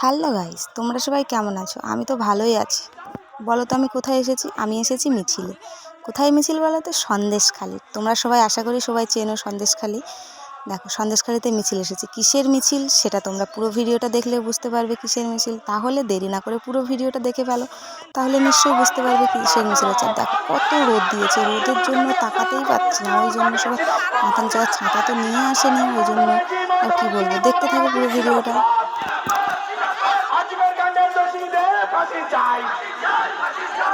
Hello guys তোমরা সবাই কেমন আছো? আমি তো ভালোই আছি। বলো তো আমি কোথায় এসেছি? আমি এসেছি মিছিলে। কোথায় মিছিল বলো তো? সন্দেশখালি। তোমরা সবাই আশা করি সবাই চেনো সন্দেশখালি। দেখো, সন্দেশখালিতে মিছিল এসেছি। কিসের মিছিল? সেটা তোমরা পুরো ভিডিওটা দেখলে বুঝতে পারবে কিসের মিছিল। তাহলে দেরি না করে পুরো ভিডিওটা দেখে ফেলো। তাহলে নিশ্চয়ই বুঝতে পারবে কিসের মিছিল হচ্ছে। দেখো, কত রোদ দিয়েছে। রোদের জন্য তাকাতেই পাচ্ছি না। ওই জন্য সবাই মাথার জায়গায় ছাতা তো নিয়ে আসেনি। ওই জন্য আর কি বলব? দেখতে থাকো পুরো ভিডিওটা আজকের কাণ্ডের দোষীদের ফাঁসি চাই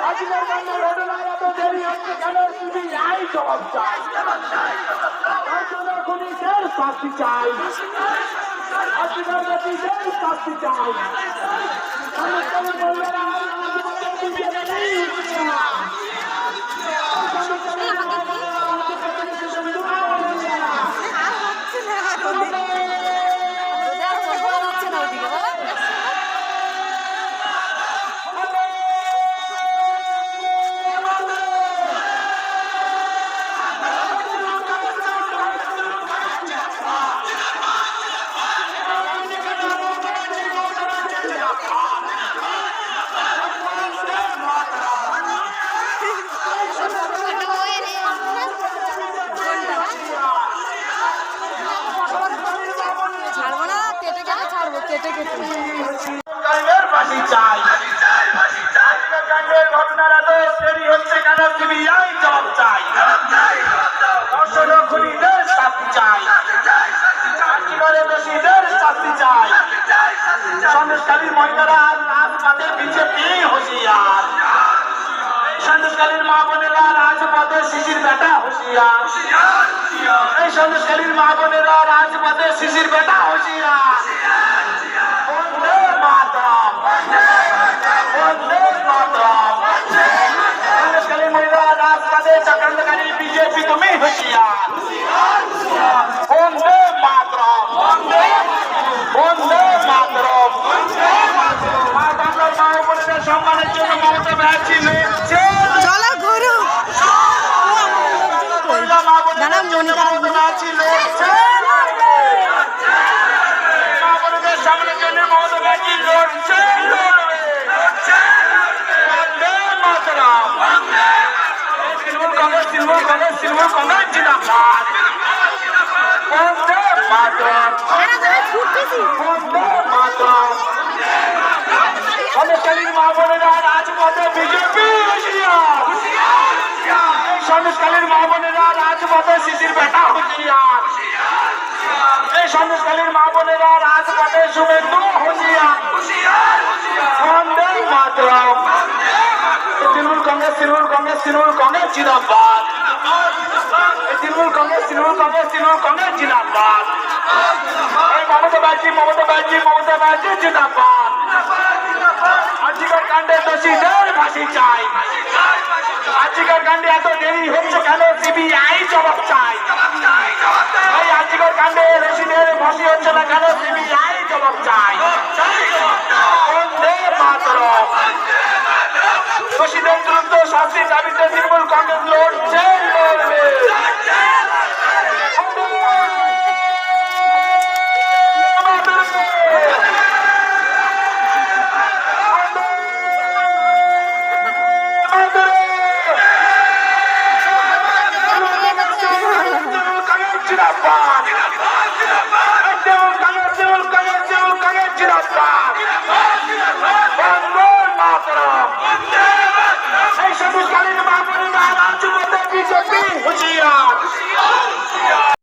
আজকের কাণ্ডের ঘটনার এত দেরি শাস্তি চাই। শাস্তি চাই সন্দেশকারী মহিলারা রাজপথে বিজেপি হুঁশিয়ার সন্দেশকারীর মা বোনেরা রাজপথে শিশির বেটা হুঁশিয়ার এই সন্দেশকারীর মা বোনেরা রাজপথে শিশির বেটা রাজপথে চক্রান্তকারী বিজেপি তুমি হুঁশিয়ার বন্দে মাতরম বন্দে মাতরম মা বোনেদের সম্মানের জন্য মমতা ব্যানার্জি লড়ছে চলো ঘুরু দাঁড়াও, মনিকা আসবে। ব্যানার্জি লড়ছে মা বোনেদের সামনের জন্য মমতা ব্যানার্জি লড়ছে লড়বে বন্দে মাতরম কংগ্রেস তৃণমূল কংগ্রেস তৃণমূল কংগ্রেস জিন্দাবাদ। বন্দে মাতরম। বন্দে মাতরম। সন্দেশকালীন মা বোনেরা রাজপথে বিজেপি হুঁশিয়ার মা বোনেরা রাজপথে শিশির বেটা হুঁশিয়ার। এই সন্দেশকালীন মা বোনেরা রাজপথে শুভেন্দু হুঁশিয়ার বন্দে মাতরম এই তৃণমূল কংগ্রেস তৃণমূল কংগ্রেস তৃণমূল কংগ্রেস জিন্দাবাদ। তৃণমূল কংগ্রেস তৃণমূল কংগ্রেস তৃণমূল কংগ্রেস, জিন্দাবাদ। মমতা ব্যানার্জি মমতা ব্যানার্জি মমতা ব্যানার্জি, জিন্দাবাদ। আজিকার কাণ্ডে এত দেরি হচ্ছে কেন? সিবিআই জবাব চাই। এই আজিকার কাণ্ডে দোষীদের ফাঁসি হচ্ছে না কেন? সিবিআই জবাব চাই। দোষীদের দ্রুত শাস্তির দাবিতে তৃণমূল কংগ্রেস লড়ছে লড়বে জিন্দাবাদ